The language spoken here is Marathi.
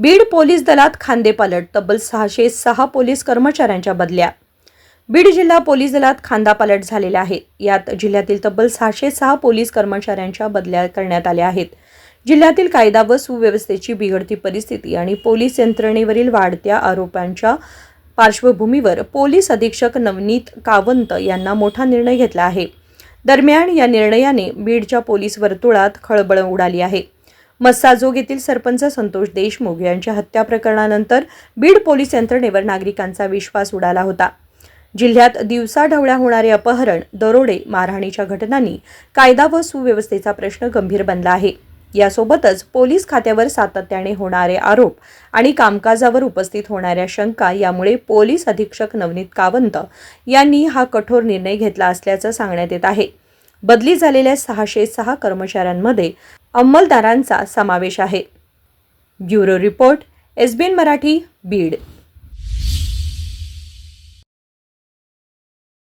बीड पोलीस दलात खांदेपालट तब्बल सहाशे सहा पोलीस कर्मचाऱ्यांच्या बदल्या. बीड जिल्हा पोलीस दलात खांदापालट झालेला आहे. यात जिल्ह्यातील तब्बल सहाशे सहा पोलीस कर्मचाऱ्यांच्या बदल्या करण्यात आल्या आहेत. जिल्ह्यातील कायदा व सुव्यवस्थेची बिघडती परिस्थिती आणि पोलीस यंत्रणेवरील वाढत्या आरोपांच्या पार्श्वभूमीवर पोलीस अधीक्षक नवनीत कावंत यांना मोठा निर्णय घेतला आहे. दरम्यान या निर्णयाने बीडच्या पोलीस वर्तुळात खळबळ उडाली आहे. मस्साजोग येथील सरपंच संतोष देशमुख यांच्या हत्या प्रकरणानंतर बीड पोलीस यंत्रणेवर नागरिकांचा विश्वास उडाला होता. जिल्ह्यात दिवसाढवळ्या होणारे अपहरण दरोडे मारहाणीच्या घटनांनी कायदा व सुव्यवस्थेचा प्रश्न गंभीर बनला आहे. यासोबतच पोलीस खात्यावर सातत्याने होणारे आरोप आणि कामकाजावर उपस्थित होणाऱ्या शंका यामुळे पोलीस अधीक्षक नवनीत कावंत यांनी हा कठोर निर्णय घेतला असल्याचं सांगण्यात येत आहे. बदली झालेल्या सहाशे सहा कर्मचाऱ्यांमध्ये अंमलदारांचा समावेश आहे. Bureau report SBN Marathi Beed.